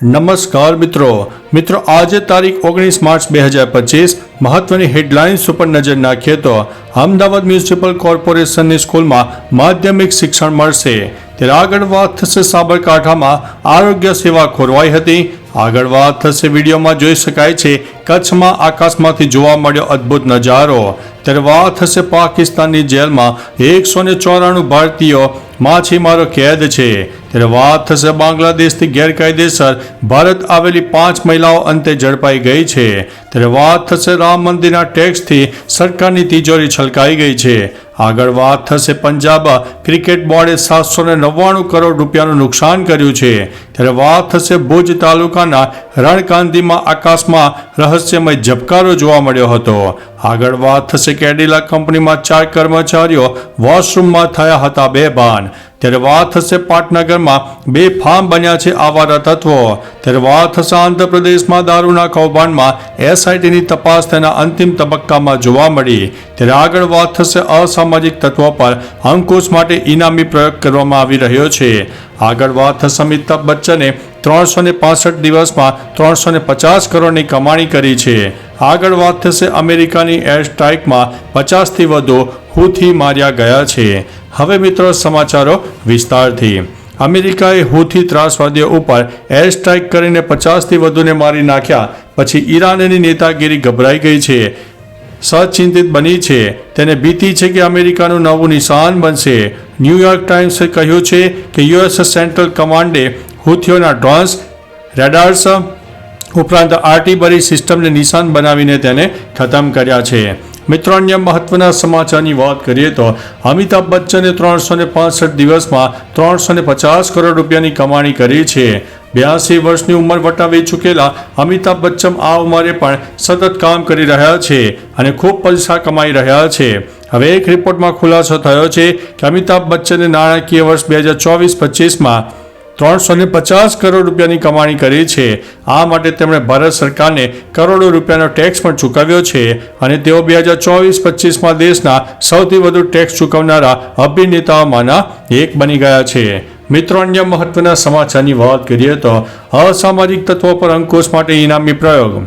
નમસ્કાર મિત્રો. મિત્રો, આજે તારીખ ઓગણીસ માર્ચ બે હજાર પચીસ. મહત્વની હેડલાઇન્સ ઉપર નજર નાખીએ તો અમદાવાદ મ્યુનિસિપલ કોર્પોરેશનની સ્કૂલમાં માધ્યમિક શિક્ષણ મળશે. ત્યારે આગળ વાત થશે સાબરકાંઠામાં. આરોગ્ય સેવા ખોરવાઈ હતી. આગળ વાત થશે વિડીયોમાં જોઈ શકાય છે, કચ્છમાં આકાશમાંથી જોવા મળ્યો અદ્ભુત નજારો. ત્યારે વાત થશે પાકિસ્તાનની જેલમાં. એકસો ચોરાણું ભારતીયો માછીમારો કેદ છે. ત્યારે વાત થશે બાંગ્લાદેશથી ગેરકાયદેસર. ભારત આવેલી પાંચ મહિલાઓ અંતે ઝડપાઈ ગઈ છે. ત્યારે વાત થશે રામ મંદિરના ટેક્સથી. સરકારની તિજોરી છલકાઈ ગઈ છે. આગળ વાત થશે પંજાબ ક્રિકેટ બોર્ડે સાતસો ને નવ્વાણું કરોડ રૂપિયાનું નુકસાન કર્યું છે. ત્યારે વાત થશે ભુજ તાલુકાના રણકાંધીમાં આકાશમાં રહસ્યમય ઝબકારો જોવા મળ્યો હતો. આગળ વાત થશે કેડિલા કંપનીમાં ચાર કર્મચારીઓ વોશરૂમમાં થયા હતા બેભાન. ત્યારે વાત થશે પાટનગરમાં બે ફાર્મ બન્યા છે આવારા તત્વો. ત્યારે વાત થશે આંધ્રપ્રદેશમાં દારૂના કૌભાંડમાં એસઆઈટીની તપાસ તેના અંતિમ તબક્કામાં જોવા મળી. ત્યારે આગળ વાત થશે અસામાજિક તત્વો પર અંકુશ માટે ઇનામી પ્રયોગ કરવામાં આવી રહ્યો છે. આગળ વાત થશે અમિતાભ બચ્ચને ત્રણસો ને પાસઠ દિવસમાં ત્રણસો ને પચાસ કરોડની કમાણી કરી છે. આગળ વાત થશે અમેરિકાની એર સ્ટ્રાઇકમાં પચાસથી વધુ હુથી માર્યા ગયા છે. હવે મિત્રો સમાચારો વિસ્તારથી. અમેરિકાએ હુથી ત્રાસવાદીઓ ઉપર એર સ્ટ્રાઇક કરીને પચાસથી વધુને મારી નાખ્યા, પછી ઈરાનની નેતાગીરી ગભરાઈ ગઈ છે. સચિંતિત બની છે. તેને ભીતિ છે કે અમેરિકાનું નવું નિશાન બનશે. ન્યૂયોર્ક ટાઈમ્સે કહ્યું છે કે યુએસ સેન્ટ્રલ કમાન્ડે હુથીઓના ડ્રોન્સ, રેડાર્સ ઉપરાંત આર્ટિબરી સિસ્ટમને નિશાન બનાવીને તેને ખતમ કર્યા છે. મિત્રો અન્ય મહત્વના સમાચારની વાત કરીએ તો અમિતાભ બચ્ચને ત્રણસો ને પાંસઠ દિવસમાં ત્રણસો ને પચાસ કરોડ રૂપિયાની કમાણી કરી છે. બ્યાસી વર્ષની ઉંમર વટાવી ચૂકેલા અમિતાભ બચ્ચન આ ઉંમરે પણ સતત કામ કરી રહ્યા છે અને ખૂબ પૈસા કમાઈ રહ્યા છે. હવે એક રિપોર્ટમાં ખુલાસો થયો છે કે અમિતાભ બચ્ચને નાણાકીય વર્ષ બે હજાર ચોવીસ પચીસમાં ત્રણસો ને પચાસ કરોડ રૂપિયાની કમાણી કરી છે. આ માટે તેમણે ભારત સરકારને કરોડો રૂપિયાનો ટેક્સ પણ ચૂકવ્યો છે અને તેઓ બે હજાર ચોવીસ પચીસમાં દેશના સૌથી વધુ ટેક્સ ચૂકવનારા અભિનેતાઓમાંના એક બની ગયા છે. મિત્રો, અન્ય મહત્વના સમાચારની વાત કરીએ તો અસામાજિક તત્વો પર અંકુશ માટે ઇનામી પ્રયોગ.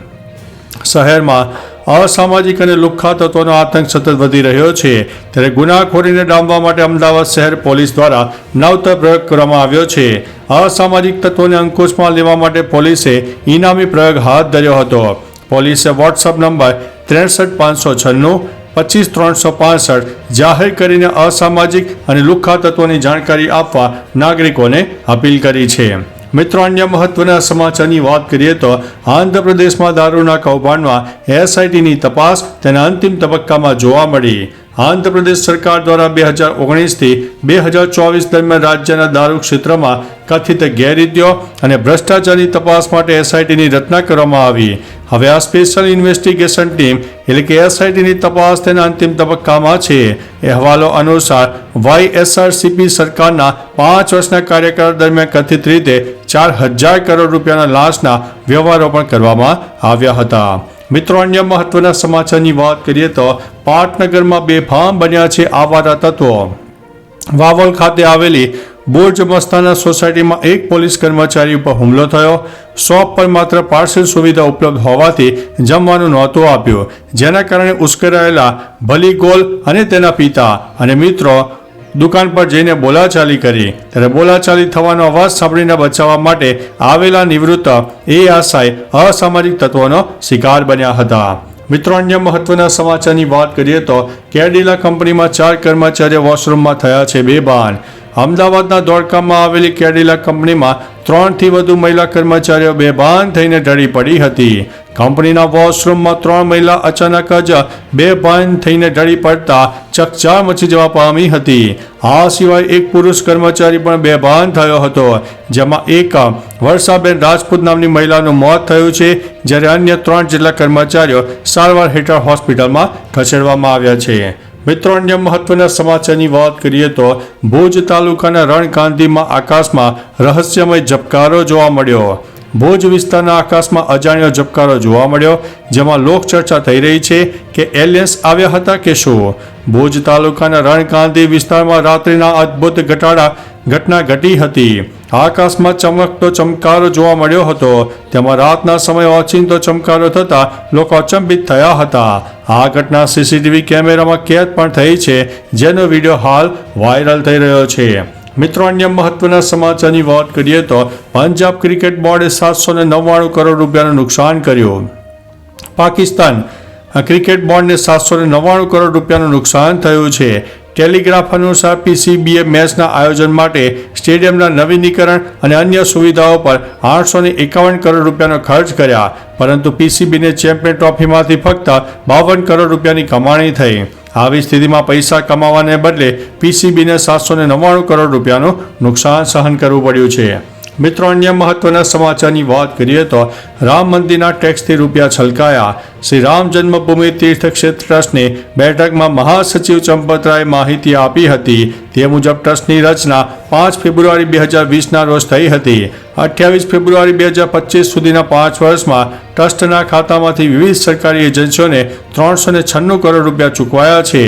શહેરમાં અસામાજિક અને લુખ્ખા તત્વોનો આતંક સતત વધી રહ્યો છે. ત્યારે ગુનાખોરીને ડામવા માટે અમદાવાદ શહેર પોલીસ દ્વારા નવતર પ્રયોગ કરવામાં આવ્યો છે. અસામાજિક તત્વોને અંકુશમાં લેવા માટે પોલીસે ઇનામી પ્રયોગ હાથ ધર્યો હતો. પોલીસે વોટ્સઅપ નંબર ત્રેસઠ પાંચસો છન્નું, પચીસ ત્રણસો પાસઠ જાહેર કરીને અસામાજિક અને લુખ્ખા તત્વોની જાણકારી આપવા નાગરિકોને અપીલ કરી છે. મિત્રો, અન્ય મહત્વના સમાચારની વાત કરીએ તો આંધ્રપ્રદેશમાં દારૂના કૌભાંડમાં એસઆઈટીની તપાસ તેના અંતિમ તબક્કામાં જોવા મળી. આંધ્રપ્રદેશ સરકાર દ્વારા બે હજાર ઓગણીસથી બે હજાર ચોવીસ દરમિયાન રાજ્યના દારૂ ક્ષેત્રમાં કથિત ગેરરીતિઓ અને ભ્રષ્ટાચારની તપાસ માટે એસઆઈટીની રચના કરવામાં આવી. હવે આ સ્પેશિયલ ઇન્વેસ્ટિગેશન ટીમ એટલે કે એસઆઈટીની તપાસ તેના અંતિમ તબક્કામાં છે. અહેવાલો અનુસાર વાયએસઆરસીપી સરકારના પાંચ વર્ષના કાર્યકાળ દરમિયાન કથિત રીતે ચાર હજાર કરોડ રૂપિયાના લાંચના વ્યવહારો પણ કરવામાં આવ્યા હતા. મિત્રો, અન્ય મહત્વના સમાચારની વાત કરીએ તો પાટનગરમાં બે ફાર્મ બન્યા છે આવારા તત્વો. વાવલ ખાતે આવેલી બોર્જ મસ્તાના સોસાયટીમાં એક પોલીસ કર્મચારી ઉપર હુમલો થયો. શોપ પર માત્ર પાર્સલ સુવિધા ઉપલબ્ધ હોવાથી જમવાનું નહોતું આપ્યું. જેના કારણે ઉશ્કેરાયેલા ભલીગોલ અને તેના પિતા અને મિત્રો દુકાન પર જઈને બોલાચાલી કરી. ત્યારે બોલાચાલી થવાનો અવાજ સાંભળીને બચાવવા માટે આવેલા નિવૃત્ત એ આશાય અસામાજિક તત્વોનો શિકાર બન્યા હતા. મિત્રો, અન્ય મહત્વના સમાચારની વાત કરીએ તો કેડિલા કંપનીમાં ચાર કર્મચારીઓ વોશરૂમમાં થયા છે. બેભાન અમદાવાદના ધોળકામાં આવેલી કેડિલા કંપનીમાં ત્રણથી વધુ મહિલા કર્મચારીઓ બેભાન થઈને ઢળી પડી હતી. કંપનીના વોશરૂમમાં ત્રણ મહિલા અચાનક જ બેભાન થઈને ઢળી પડતા ચકચાર મચી જવા પામી હતી. આ સિવાય એક પુરુષ કર્મચારી પણ બેભાન થયો હતો, જેમાં એક વર્ષાબેન રાજપૂત નામની મહિલાનું મોત થયું છે, જ્યારે અન્ય ત્રણ જેટલા કર્મચારીઓ સારવાર હેઠળ હોસ્પિટલમાં ખસેડવામાં આવ્યા છે. મિત્રો, અન્ય મહત્વના સમાચારની વાત કરીએ તો ભુજ તાલુકાના રણકાંધીમાં આકાશમાં રહસ્યમય ઝબકારો જોવા મળ્યો. ભુજ વિસ્તારના આકાશમાં અજાણ્યો ઝબકારો જોવા મળ્યો, જેમાં લોકચર્ચા થઈ રહી છે કે એલિયન્સ આવ્યા હતા કે શું? ભુજ તાલુકાના રણકાંધી વિસ્તારમાં રાત્રિના અદ્ભુત ઘટાડા ઘટના ઘટી હતી. આકાશમાં ચમકતો ચમકારો જોવા મળ્યો હતો. તેમાં રાતના સમયે અચિંતો ચમકારો થતા લોકો અચંબિત થયા હતા. આ ઘટના સીસીટીવી કેમેરામાં કેદ પણ થઈ છે, જેનો વીડિયો હાલ વાયરલ થઈ રહ્યો છે. મિત્રો, અન્ય મહત્વના સમાચારની વાત કરીએ તો પંજાબ ક્રિકેટ બોર્ડે સાતસો ને નવ્વાણું કરોડ રૂપિયાનું નુકસાન કર્યું. પાકિસ્તાન ક્રિકેટ બોર્ડને સાતસો ને નવ્વાણું કરોડ રૂપિયાનું નુકસાન થયું છે. ટેલિગ્રાફ અનુસાર પીસીબીએ મેચના આયોજન માટે સ્ટેડિયમના નવીનીકરણ અને અન્ય સુવિધાઓ પર આઠસો એકાવન કરોડ રૂપિયાનો ખર્ચ કર્યા, પરંતુ પીસીબીને ચેમ્પિયન ટ્રોફીમાંથી ફક્ત બાવન કરોડ રૂપિયાની કમાણી થઈ. આવી સ્થિતિમાં પૈસા કમાવાને બદલે પીસીબીને સાતસો નવ્વાણું કરોડ રૂપિયાનું નુકસાન સહન કરવું પડ્યું છે. મિત્રો, અન્ય મહત્વના સમાચારની વાત કરીએ તો રામ મંદિરના ટેક્સથી રૂપિયા છલકાયા. શ્રી રામ જન્મભૂમિ તીર્થ ક્ષેત્ર ટ્રસ્ટની બેઠકમાં મહાસચિવ ચંપતરાયે માહિતી આપી હતી. તે મુજબ, ટ્રસ્ટની રચના પાંચ ફેબ્રુઆરી બે હજાર વીસના રોજ થઈ હતી. અઠ્યાવીસ ફેબ્રુઆરી બે હજાર પચીસ સુધીના પાંચ વર્ષમાં ટ્રસ્ટના ખાતામાંથી વિવિધ સરકારી એજન્સીઓને ત્રણસો ને છન્નું કરોડ રૂપિયા ચૂકવાયા છે.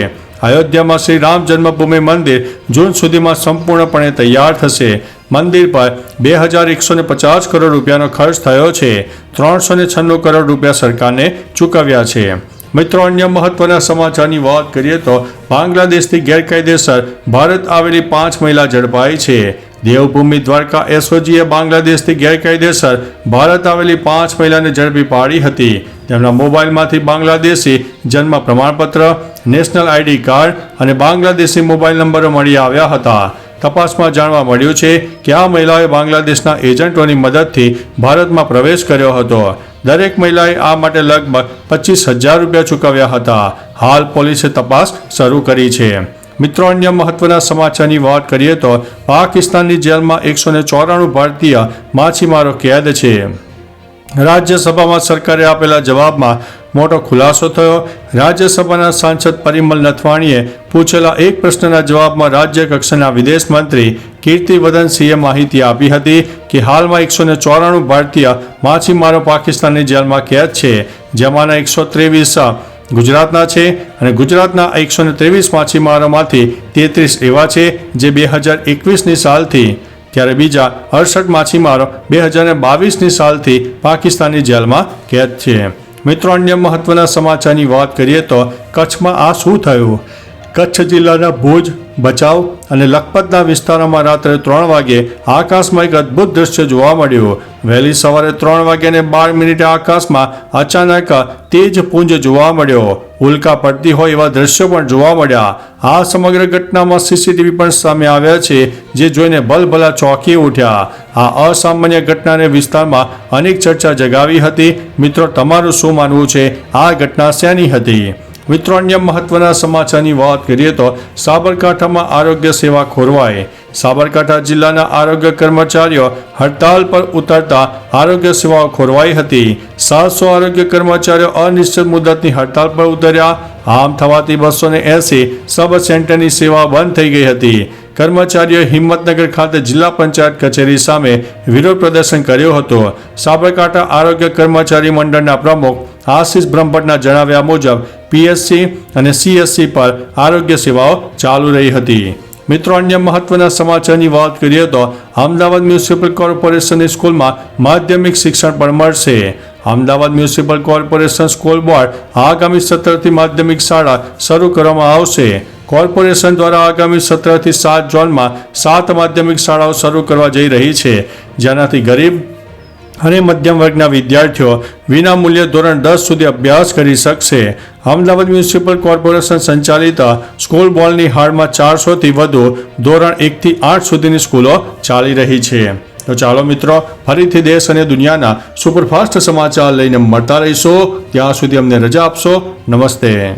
અયોધ્યામાં શ્રી રામ જન્મભૂમિ મંદિર જૂન સુધીમાં સંપૂર્ણપણે તૈયાર થશે. મંદિર પર બે હજાર એકસો ને પચાસ કરોડ રૂપિયાનો ખર્ચ થયો છે. ત્રણસો ને છન્નું કરોડ રૂપિયા સરકારને ચૂકવ્યા છે. મિત્રો, અન્ય મહત્વના સમાચારની વાત કરીએ તો બાંગ્લાદેશથી ગેરકાયદેસર ભારત આવેલી પાંચ મહિલા ઝડપાઈ છે. દેવભૂમિ દ્વારકા એસઓજીએ બાંગ્લાદેશથી ગેરકાયદેસર ભારત આવેલી પાંચ મહિલાને ઝડપી પાડી હતી. તેમના મોબાઈલમાંથી બાંગ્લાદેશી જન્મ પ્રમાણપત્ર, નેશનલ આઈડી કાર્ડ અને બાંગ્લાદેશી મોબાઈલ નંબરો મળી આવ્યા હતા. તપાસમાં જાણવા મળ્યું છે કે આ મહિલાએ બાંગ્લાદેશના એજન્ટોની મદદથી ભારતમાં પ્રવેશ કર્યો હતો. દરેક મહિલાએ આ માટે લગભગ પચીસ હજાર રૂપિયા ચૂકવ્યા હતા. હાલ પોલીસે તપાસ શરૂ કરી છે. મિત્રો, અન્ય મહત્વના સમાચારની વાત કરીએ તો પાકિસ્તાનની જેલમાં એકસો ચોરાણું ભારતીય માછીમારો કેદ છે. રાજ્યસભામાં સરકારે આપેલા જવાબમાં મોટો ખુલાસો થયો. રાજ્યસભાના સાંસદ પરિમલ નથવાણીએ પૂછેલા એક પ્રશ્નના જવાબમાં રાજ્ય કક્ષાના વિદેશ મંત્રી કીર્તિવદન સિંહે માહિતી આપી હતી કે હાલમાં એકસો ને ચોરાણું ભારતીય માછીમારો પાકિસ્તાનની જેલમાં કેદ છે. જેમાંના એકસો ત્રેવીસ ગુજરાતના છે અને ગુજરાતના એકસો ને ત્રેવીસ માછીમારોમાંથી તેત્રીસ એવા છે જે બે હજાર એકવીસની સાલથી ત્યારે બીજા અડસઠ માછીમારો બે હજાર બાવીસની સાલથી પાકિસ્તાની જેલમાં કેદ છે. મિત્રો, અન્ય મહત્વના સમાચારની વાત કરીએ તો કચ્છમાં આ શું થયું? કચ્છ જિલ્લાના ભુજ બચાવ અને લખપતના વિસ્તારોમાં રાત્રે ત્રણ વાગે આકાશમાં એક અદ્ભુત દ્રશ્ય જોવા મળ્યું. વહેલી સવારે ત્રણ વાગ્યાને બાર મિનિટે આકાશમાં અચાનક તેજ પુંજ જોવા મળ્યો. ઉલ્કા પડતી હોય એવા દ્રશ્યો પણ જોવા મળ્યા. આ સમગ્ર ઘટનામાં સીસીટીવી પણ સામે આવ્યા છે, જે જોઈને ભલભલા ચોંકી ઉઠ્યા. આ અસામાન્ય ઘટનાને વિસ્તારમાં અનેક ચર્ચા જગાવી હતી. મિત્રો, તમારું શું માનવું છે? આ ઘટના શેની હતી? મિત્રો, અન્ય મહત્વના સમાચારની વાત કરીએ તો સાબરકાંઠામાં આરોગ્ય સેવા ખોરવાએ સાબરકાંઠા જિલ્લાના આરોગ્ય કર્મચારીઓ હડતાલ પર ઉતરતા આરોગ્ય સેવાઓ ખોરવાઈ હતી. સાતસો આરોગ્ય કર્મચારીઓ અનિશ્ચિત મુદતની હડતાલ પર ઉતર્યા. આમ થવાથી બસો ને એસી સબ સેન્ટરની સેવા બંધ થઈ ગઈ હતી. કર્મચારીઓએ હિંમતનગર ખાતે જિલ્લા પંચાયત કચેરી સામે વિરોધ પ્રદર્શન કર્યો હતો. સાબરકાંઠા આરોગ્ય કર્મચારી મંડળના પ્રમુખ આશીષ બ્રહ્મભટ્ટના જણાવ્યા મુજબ પીએસસી અને સીએસસી પર આરોગ્ય સેવાઓ ચાલુ રહી હતી. મિત્રો, અન્ય મહત્વના સમાચારની વાત કરીએ તો અમદાવાદ મ્યુનિસિપલ કોર્પોરેશનની સ્કૂલમાં માધ્યમિક શિક્ષણ પણ મળશે. Ahmedabad municipal corporation school board આગામી સત્રથી માધ્યમિક શાળા શરૂ કરવામાં આવશે. કોર્પોરેશન દ્વારા આગામી સત્રથી સાત ઝોનમાં સાત માધ્યમિક શાળાઓ શરૂ કરવા જઈ રહી છે. જેનાથી ગરીબ અને મધ્યમ વર્ગના વિદ્યાર્થીઓ વિનામૂલ્ય ધોરણ દસ સુધી અભ્યાસ કરી શકશે. અમદાવાદ મ્યુનિસિપલ કોર્પોરેશન સંચાલિત સ્કૂલ બોર્ડની હાલમાં ચારસોથી વધુ ધોરણ એકથી આઠ સુધીની સ્કૂલો ચાલી રહી છે. તો ચાલો મિત્રો, ફરીથી દેશ અને દુનિયાના સુપરફાસ્ટ સમાચાર લઈને મળતા રહીશો. ત્યાં સુધી અમને રજા આપશો. નમસ્તે.